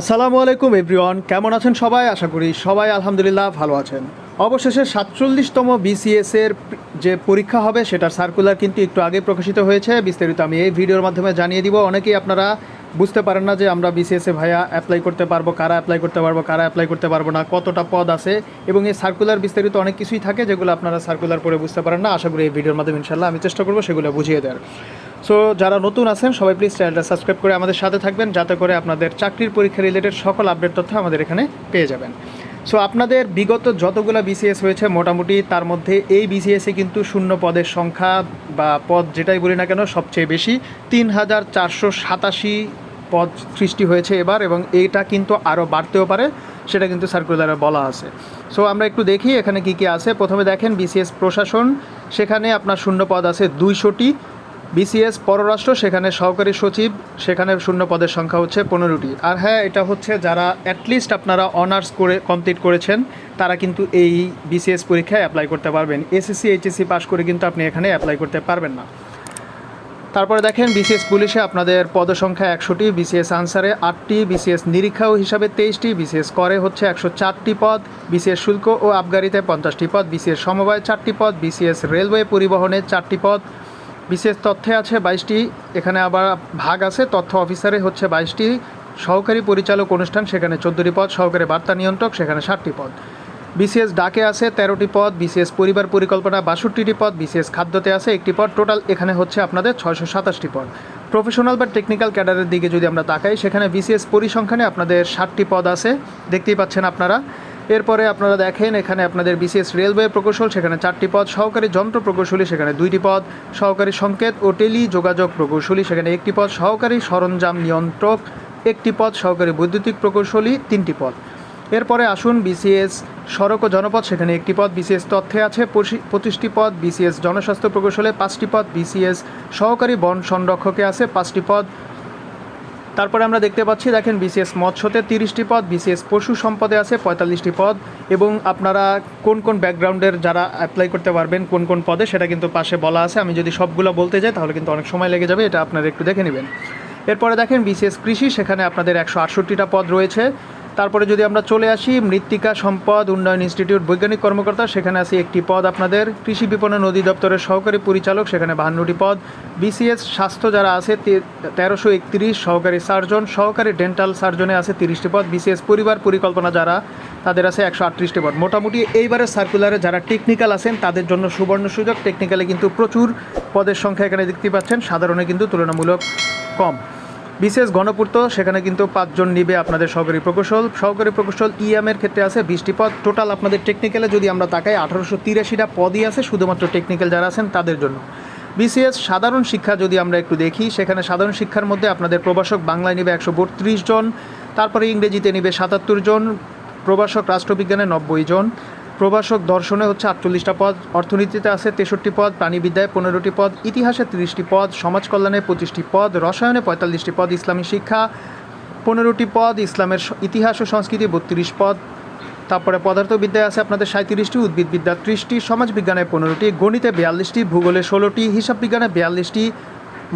আসসালামু আলাইকুম, এভরিওয়ান। কেমন আছেন সবাই? আশা করি সবাই আলহামদুলিল্লাহ ভালো আছেন। অবশেষে সাতচল্লিশতম বিসিএস এর যে পরীক্ষা হবে, সেটার সার্কুলার কিন্তু একটু আগে প্রকাশিত হয়েছে। বিস্তারিত আমি এই ভিডিওর মাধ্যমে জানিয়ে দিব। অনেকেই আপনারা বুঝতে পারেন না যে আমরা বিসিএস এ ভাইয়া অ্যাপ্লাই করতে পারব, কারা অ্যাপ্লাই করতে পারব, কারা অ্যাপ্লাই করতে পারব না, কতটা পদ আছে। এবং এই সার্কুলার বিস্তারিত অনেক কিছুই থাকে যেগুলো আপনারা সার্কুলার পড়ে বুঝতে পারেন না। আশা করি এই ভিডিওর মাধ্যমে ইনশাল্লাহ আমি চেষ্টা করব সেগুলো বুঝিয়ে দেওয়ার। সো যারা নতুন আছেন, সবাই প্লিজ চ্যানেলটা সাবস্ক্রাইব করে আমাদের সাথে থাকবেন, যাতে করে আপনাদের চাকরির পরীক্ষা রিলেটেড সকল আপডেট তথ্য আমাদের এখানে পেয়ে যাবেন। সো আপনাদের বিগত যতগুলো বিসিএস হয়েছে, মোটামুটি তার মধ্যে এই বিসিএসে কিন্তু শূন্য পদের সংখ্যা বা পদ যেটাই বলি না কেন, সবচেয়ে বেশি। তিন হাজার চারশো সাতাশি পদ সৃষ্টি হয়েছে এবার এবং এইটা কিন্তু আরও বাড়তেও পারে, সেটা কিন্তু সার্কুলারে বলা আছে। সো আমরা একটু দেখি এখানে কি কি আছে। প্রথমে দেখেন বিসিএস প্রশাসন, সেখানে আপনার শূন্য পদ আছে দুইশোটি। বিসিএস পররাষ্ট্র, সেখানে সহকারী সচিব, সেখানে শূন্য পদের সংখ্যা হচ্ছে পনেরোটি। আর হ্যাঁ এটা হচ্ছে যারা অ্যাটলিস্ট আপনারা অনার্স করে কমপ্লিট করেছেন, তারা কিন্তু এই বিসিএস পরীক্ষায় অ্যাপ্লাই করতে পারবেন। এসএসসি এইচএসসি পাস করে কিন্তু আপনি এখানে অ্যাপ্লাই করতে পারবেন না। তারপরে দেখেন, বিসিএস পুলিশে আপনাদের পদসংখ্যা একশোটি, বিসিএস আনসারে আটটি, বিসিএস নিরীক্ষাও হিসাবে তেইশটি, বিসিএস করে হচ্ছে একশো চারটি পদ, বিসিএস শুল্ক ও আবগারিতে পঞ্চাশটি পদ, বিসিএস সমবায় চারটি পদ, বিসিএস রেলওয়ে পরিবহনে চারটি পদ বিসিএস তথ্যে আছে বাইশটি, এখানে আবার ভাগ আছে, তথ্য অফিসারে হচ্ছে বাইশটি সহকারী পরিচালক অনুষ্ঠান, সেখানে চোদ্দোটি পদ, সহকারী বার্তা নিয়ন্ত্রক, সেখানে ষাটটি পদ। বিসিএস ডাকে আছে তেরোটি পদ বিসিএস পরিবার পরিকল্পনা বাষট্টিটি পদ বিসিএস খাদ্যতে আছে একটি পদ, টোটাল এখানে হচ্ছে আপনাদের ছয়শো সাতাশটি পদ। প্রফেশনাল বা টেকনিক্যাল ক্যাডারের দিকে যদি আমরা তাকাই, সেখানে বিসিএস পরিসংখ্যানে আপনাদের ষাটটি পদ আছে। দেখতেই পাচ্ছেন আপনারা এরপরে আপনারা দেখেন, এখানে আপনাদের বিসিএস রেলওয়ে প্রকৌশল, সেখানে চারটি পদ, সহকারী যন্ত্র প্রকৌশলী, সেখানে দুইটি পদ, সহকারী সংকেত ও টেলি যোগাযোগ প্রকৌশলী, সেখানে একটি পদ, সহকারী সরঞ্জাম নিয়ন্ত্রক, একটি পদ, সহকারী বৈদ্যুতিক প্রকৌশলী, তিনটি পদ। এরপরে আসুন বিসিএস সড়ক ও জনপদ সেখানে একটি পদ, বিসিএস তথ্যে আছে পঁচি- পঁচিশটি পদ, বিসিএস জনস্বাস্থ্য প্রকৌশলে পাঁচটি পদ, বিসিএস সহকারী বন সংরক্ষকে আছে, পাঁচটি পদ তারপরে আমরা দেখতে পাচ্ছি, দেখেন বিশেষ মৎস্যতে তিরিশটি পদ বিশেষ পশু সম্পদে আছে পঁয়তাল্লিশটি পদ এবং আপনারা কোন কোন ব্যাকগ্রাউন্ডের যারা অ্যাপ্লাই করতে পারবেন, কোন কোন পদে সেটা কিন্তু পাশে বলা আছে। আমি যদি সবগুলো বলতে যাই, তাহলে কিন্তু অনেক সময় লেগে যাবে, এটা আপনারা একটু দেখে নেবেন। এরপরে দেখেন বিশেষ কৃষি, সেখানে আপনাদের একশো আটষট্টিটা পদ রয়েছে। তারপরে যদি আমরা চলে আসি, মৃত্তিকা সম্পদ উন্নয়ন ইনস্টিটিউট বৈজ্ঞানিক কর্মকর্তা, সেখানে আছে একটি পদ আপনাদের, কৃষি বিপণন অধিদপ্তরের সহকারী পরিচালক, সেখানে বাহান্নটি পদ। বিসিএস স্বাস্থ্য যারা আছে তেরোশো একত্রিশ, সহকারী সার্জন, সহকারী ডেন্টাল সার্জনে আছে তিরিশটি পদ। বিসিএস পরিবার পরিকল্পনা যারা, তাদের আছে একশো আটত্রিশটি পদ। মোটামুটি এইবারের সার্কুলারে যারা টেকনিক্যাল আছেন, তাদের জন্য সুবর্ণ সুযোগ। টেকনিক্যালে কিন্তু প্রচুর পদের সংখ্যা এখানে দেখতে পাচ্ছেন, সাধারণে কিন্তু তুলনামূলক কম। বিশেষ গণপূর্ত, সেখানে কিন্তু পাঁচজন নিবে আপনাদের সহকারী প্রকৌশল। সহকারী প্রকৌশল ইএমের ক্ষেত্রে আছে বিশটি পদ টোটাল আপনাদের টেকনিক্যালে যদি আমরা তাকাই, আঠারোশো তিরাশিটা পদই আছে শুধুমাত্র টেকনিক্যাল যারা আছেন তাদের জন্য। বিসিএস সাধারণ শিক্ষা যদি আমরা একটু দেখি, সেখানে সাধারণ শিক্ষার মধ্যে আপনাদের প্রবাসক বাংলায় নেবে একশো বত্রিশ জন, তারপরে ইংরেজিতে নেবে সাতাত্তর জন প্রবাসক রাষ্ট্রবিজ্ঞানে নব্বই জন প্রভাষক দর্শনে হচ্ছে আটচল্লিশটা পদ, অর্থনীতিতে আছে তেষট্টি পদ, প্রাণীবিদ্যায় পনেরোটি পদ, ইতিহাসে তিরিশটি পদ সমাজ কল্যাণে পঁচিশটি পদ, রসায়নে পঁয়তাল্লিশটি পদ, ইসলামী শিক্ষা পনেরোটি পদ, ইসলামের ইতিহাস ও সংস্কৃতি বত্রিশ পদ। তারপরে পদার্থবিদ্যায় আছে আপনাদের সাঁত্রিশটি উদ্ভিদবিদ্যা ত্রিশটি, সমাজবিজ্ঞানে পনেরোটি, গণিতে বিয়াল্লিশটি, ভূগোলে ষোলোটি হিসাব বিজ্ঞানে বিয়াল্লিশটি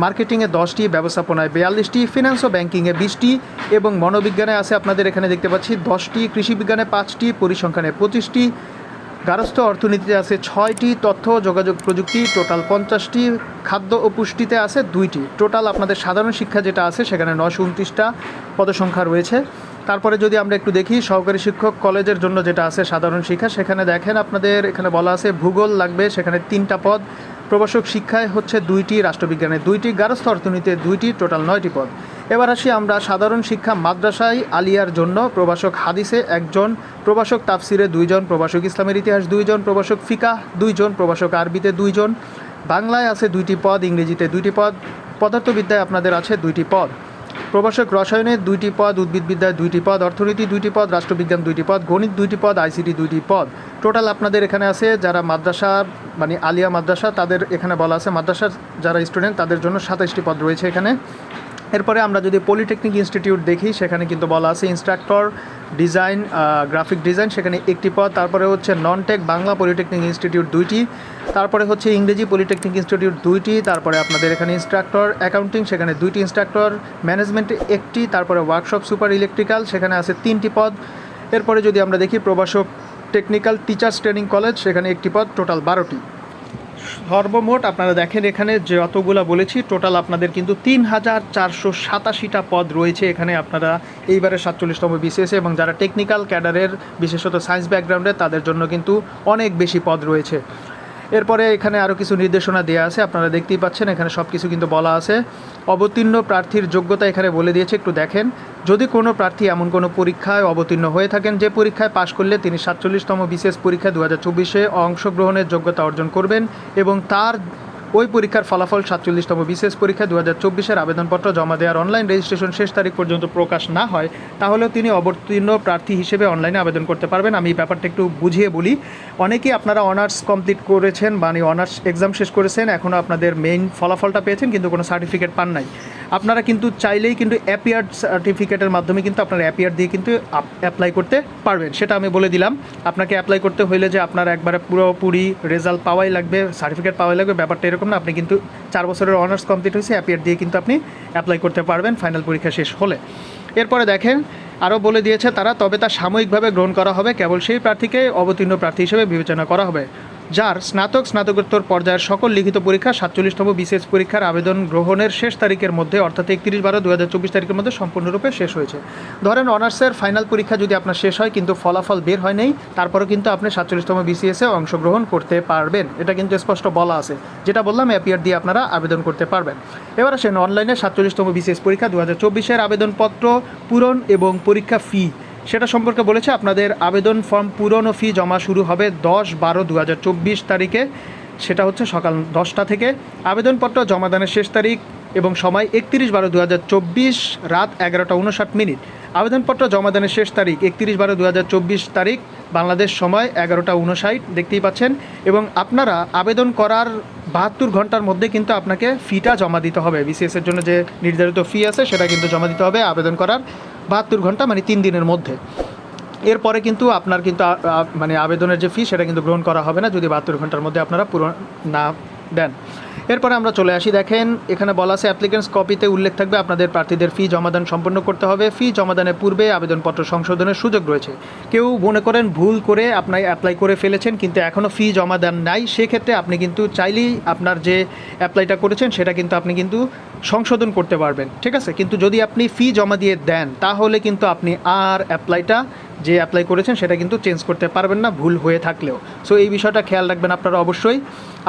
মার্কেটিংয়ে দশটি, ব্যবস্থাপনায় বিয়াল্লিশটি ফিনান্স ও ব্যাঙ্কিংয়ে বিশটি এবং মনোবিজ্ঞানে আছে আপনাদের এখানে দেখতে পাচ্ছি দশটি, কৃষিবিজ্ঞানে পাঁচটি, পরিসংখ্যানে পঁচিশটি, গারস্থ অর্থনীতিতে আছে ছয়টি, তথ্য যোগাযোগ প্রযুক্তি টোটাল পঞ্চাশটি, খাদ্য ও পুষ্টিতে আছে দুইটি। টোটাল আপনাদের সাধারণ শিক্ষা যেটা আছে সেখানে নশো উনত্রিশটা পদসংখ্যা রয়েছে। তারপরে যদি আমরা একটু দেখি সহকারী শিক্ষক কলেজের জন্য যেটা আছে সাধারণ শিক্ষা, সেখানে দেখেন আপনাদের এখানে বলা আছে ভূগোল লাগবে, সেখানে তিনটা পদ। প্রবাসক শিক্ষায় হচ্ছে দুইটি রাষ্ট্রবিজ্ঞানে দুইটি গারস্থ অর্থনীতিতে দুইটি, টোটাল নয়টি পদ। এবার আসি আমরা সাধারণ শিক্ষা মাদ্রাসায় আলিয়ার জন্য। প্রবাসক হাদিসে একজন প্রবাসক তাফসিরে দুইজন প্রবাসক ইসলামের ইতিহাস দুইজন প্রবাসক ফিকা দুইজন প্রবাসক আরবিতে দুইজন। বাংলায় আছে দুইটি পদ, ইংরেজিতে দুইটি পদ, পদার্থবিদ্যায় আপনাদের আছে দুইটি পদ। প্রভাষক রসায়নে দুইটি পদ উদ্ভিদবিদ্যায় দুইটি পদ, অর্থনীতি দুইটি পদ, রাষ্ট্রবিজ্ঞান দুইটি পদ, গণিত দুইটি পদ, আইসিটি দুইটি পদ। টোটাল আপনাদের এখানে আছে যারা মাদ্রাসা মানে আলিয়া মাদ্রাসা, তাদের এখানে বলা আছে মাদ্রাসার যারা স্টুডেন্ট তাদের জন্য সাতাইশটি পদ রয়েছে এখানে। এরপরে আমরা যদি পলিটেকনিক ইনস্টিটিউট দেখি, সেখানে কিন্তু বলা আছে ইনস্ট্রাক্টর ডিজাইন গ্রাফিক ডিজাইন সেখানে একটি পদ, তারপরে হচ্ছে non tech Bangla polytechnic institute দুইটি, তারপরে হচ্ছে ইংরেজি পলিটেকনিক ইনস্টিটিউট দুইটি, তারপরে আপনাদের এখানে ইনস্ট্রাক্টর অ্যাকাউন্টিং সেখানে দুইটি ইনস্ট্রাক্টর ম্যানেজমেন্টে একটি, তারপরে ওয়ার্কশপ সুপার ইলেকট্রিক্যাল সেখানে আছে তিনটি পদ। এরপরে যদি আমরা দেখি প্রবাসক টেকনিক্যাল টিচার্স ট্রেনিং কলেজ সেখানে একটি পদ টোটাল বারোটি। সর্বমোট আপনারা দেখেন এখানে যতগুলা বলেছি, টোটাল আপনাদের কিন্তু তিন হাজার চারশো সাতাশিটা পদ রয়েছে এখানে আপনারা এইবারে সাতচল্লিশতম বিসিএসে এবং যারা টেকনিক্যাল ক্যাডারের বিশেষত সায়েন্স ব্যাকগ্রাউন্ডে তাদের জন্য কিন্তু অনেক বেশি পদ রয়েছে। এরপরে এখানে আরও কিছু নির্দেশনা দেওয়া আছে, আপনারা দেখতেই পাচ্ছেন, এখানে সব কিছু কিন্তু বলা আছে। অবতীর্ণ প্রার্থীর যোগ্যতা এখানে বলে দিয়েছে, একটু দেখেন। যদি কোনো প্রার্থী এমন কোনো পরীক্ষায় অবতীর্ণ হয়ে থাকেন, যে পরীক্ষায় পাশ করলে তিনি সাতচল্লিশতম বিশেষ পরীক্ষা দু হাজার চব্বিশে অংশগ্রহণের যোগ্যতা অর্জন করবেন এবং তার ওই পরীক্ষার ফলাফল সাতচল্লিশতম বিশেষ পরীক্ষা দু হাজার চব্বিশের আবেদনপত্র জমা দেওয়ার অনলাইন রেজিস্ট্রেশন শেষ তারিখ পর্যন্ত প্রকাশ না হয়, তাহলেও তিনি অবতীর্ণ প্রার্থী হিসেবে অনলাইনে আবেদন করতে পারবেন। আমি এই ব্যাপারটা একটু বুঝিয়ে বলি। অনেকেই আপনারা অনার্স কমপ্লিট করেছেন মানে অনার্স এক্সাম শেষ করেছেন এখনও আপনাদের মেইন ফলাফলটা পেয়েছেন, কিন্তু কোনো সার্টিফিকেট পান নাই। আপনারা কিন্তু চাইলেই কিন্তু অ্যাপিয়ার সার্টিফিকেটের মাধ্যমে কিন্তু আপনার অ্যাপিয়ার দিয়ে কিন্তু অ্যাপ্লাই করতে পারবেন। সেটা আমি বলে দিলাম। আপনাকে অ্যাপ্লাই করতে হইলে যে আপনার একবারে পুরোপুরি রেজাল্ট পাওয়াই লাগবে সার্টিফিকেট পাওয়াই লাগবে, ব্যাপারটা না, আপনি কিন্তু চার বছরের অনার্স কমপ্লিট হয়েছে অ্যাপিয়ার দিয়ে কিন্তু আপনি অ্যাপ্লাই করতে পারবেন ফাইনাল পরীক্ষা শেষ হলে। এরপরে দেখেন, আরও বলে দিয়েছে তারা, তবে তা সাময়িকভাবে গ্রহণ করা হবে, কেবল সেই প্রার্থীকে অবতীর্ণ প্রার্থী হিসেবে বিবেচনা করা হবে। যার স্নাতক স্নাতকোত্তর পর্যায়ের সকল লিখিত পরীক্ষা সাতচল্লিশতম বিশেষ পরীক্ষার আবেদন গ্রহণের শেষ তারিখের মধ্যে, অর্থাৎ একত্রিশ বারো দু তারিখের মধ্যে সম্পূর্ণরূপে শেষ হয়েছে। ধরেন, অনার্সের ফাইনাল পরীক্ষা যদি আপনার শেষ হয়, কিন্তু ফলাফল বের হয় নেই, তারপরেও কিন্তু আপনি সাতচল্লিশতম বিসিএসে অংশগ্রহণ করতে পারবেন। এটা কিন্তু স্পষ্ট বলা আছে। যেটা বললাম অ্যাপিয়ার দিয়ে আপনারা আবেদন করতে পারবেন। এবার আসেন অনলাইনে সাতচল্লিশতম বিসিএস পরীক্ষা দু হাজার চব্বিশের আবেদনপত্র পূরণ এবং পরীক্ষা ফি সেটা সম্পর্কে বলেছে, আপনাদের আবেদন ফর্ম পূরণ ফি জমা শুরু হবে দশ বারো দু তারিখে। সেটা হচ্ছে সকাল দশটা থেকে। আবেদনপত্র জমাদানের শেষ তারিখ এবং সময় একত্রিশ বারো দু রাত এগারোটা উনষাট মিনিট। আবেদনপত্র জমাদানের শেষ তারিখ একত্রিশ বারো দু তারিখ, বাংলাদেশ সময় এগারোটা উনষাট দেখতেই পাচ্ছেন। এবং আপনারা আবেদন করার বাহাত্তর ঘণ্টার মধ্যে কিন্তু আপনাকে ফিটা জমা দিতে হবে। বিসিএস এর জন্য যে নির্ধারিত ফি আছে, সেটা কিন্তু জমা দিতে হবে আবেদন করার। বাহাত্তর ঘণ্টা মানে তিন দিনের মধ্যে। এরপরে কিন্তু আপনার কিন্তু মানে আবেদনের যে ফি সেটা কিন্তু গ্রহণ করা হবে না, যদি বাহাত্তর ঘণ্টার মধ্যে আপনারা পূরণ না দেন। এরপরে আমরা চলে আসি, দেখেন, এখানে বলা আছে অ্যাপ্লিকেন্টস কপিতে উল্লেখ থাকবে, আপনাদের প্রার্থীদের ফি জমাদান সম্পন্ন করতে হবে। ফি জমাদানের পূর্বে আবেদনপত্র সংশোধনের সুযোগ রয়েছে। কেউ মনে করেন ভুল করে আপনার অ্যাপ্লাই করে ফেলেছেন, কিন্তু এখনও ফি জমা দেন নাই, সেক্ষেত্রে আপনি কিন্তু চাইলেই আপনার যে অ্যাপ্লাইটা করেছেন, সেটা কিন্তু আপনি কিন্তু সংশোধন করতে পারবেন, ঠিক আছে? কিন্তু যদি আপনি ফি জমা দিয়ে দেন, তাহলে কিন্তু আপনি আর অ্যাপ্লাইটা যে অ্যাপ্লাই করেছেন সেটা কিন্তু চেঞ্জ করতে পারবেন না, ভুল হয়ে থাকলেও। সো এই বিষয়টা খেয়াল রাখবেন আপনারা অবশ্যই।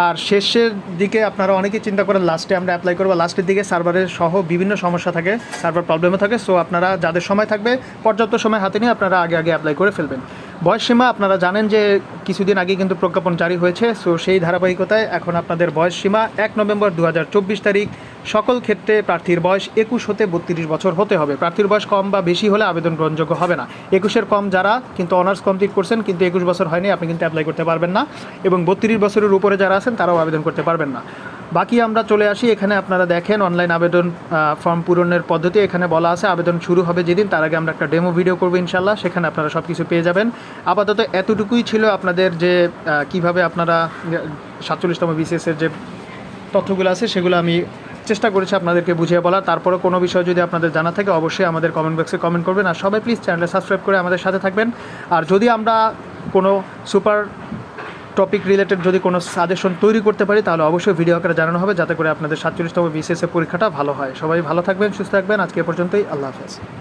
আর শেষের দিকে আপনারা অনেকেই চিন্তা করেন লাস্টে আমরা অ্যাপ্লাই করব। লাস্টের দিকে সার্ভারের সহ বিভিন্ন সমস্যা থাকে সার্ভার প্রবলেমও থাকে। সো আপনারা যাদের সময় থাকবে, পর্যাপ্ত সময় হাতে নিয়ে আপনারা আগে আগে অ্যাপ্লাই করে ফেলবেন। বয়সসীমা, আপনারা জানেন যে কিছুদিন আগে কিন্তু প্রজ্ঞাপন জারি হয়েছে। সো সেই ধারাবাহিকতায় এখন আপনাদের বয়সসীমা এক নভেম্বর দু হাজার চব্বিশ তারিখ। সকল ক্ষেত্রে প্রার্থীর বয়স একুশ হতে বত্রিশ বছর হতে হবে। প্রার্থীর বয়স কম বা বেশি হলে আবেদন গ্রহণযোগ্য হবে না। একুশের কম যারা, কিন্তু অনার্স কমপ্লিট করছেন, কিন্তু একুশ বছর হয়নি, আপনি কিন্তু অ্যাপ্লাই করতে পারবেন না। এবং বত্রিশ বছরের উপরে যারা আছেন, তারাও আবেদন করতে পারবেন না। বাকি আমরা চলে আসি, এখানে আপনারা দেখেন অনলাইন আবেদন ফর্ম পূরণের পদ্ধতি। এখানে বলা আছে, আবেদন শুরু হবে যেদিন, তার আগে আমরা একটা ডেমো ভিডিও করব ইনশাল্লাহ সেখানে আপনারা সব কিছু পেয়ে যাবেন। আপাতত এতটুকুই ছিল আপনাদের যে কীভাবে আপনারা, সাতচল্লিশতম বিসিএসের যে তথ্যগুলো আছে, সেগুলো আমি চেষ্টা করেছি আপনাদেরকে বুঝিয়ে বলা তারপরও কোনো বিষয় যদি আপনাদের জানা থাকে, অবশ্যই আমাদের কমেন্ট বক্সে কমেন্ট করবেন। আর সবাই প্লিজ চ্যানেলে সাবস্ক্রাইব করে আমাদের সাথে থাকবেন। আর যদি আমরা কোনো সুপার টপিক রিলেটেড যদি কোনো সাজেশন তৈরি করতে পারি, তাহলে অবশ্যই ভিডিও আকারে জানানো হবে, যাতে করে আপনাদের সাতচল্লিশতম বিসিএসের পরীক্ষাটা ভালো হয়। সবাই ভালো থাকবেন, সুস্থ থাকবেন। আজকে পর্যন্তই। আল্লাহ হাফেজ।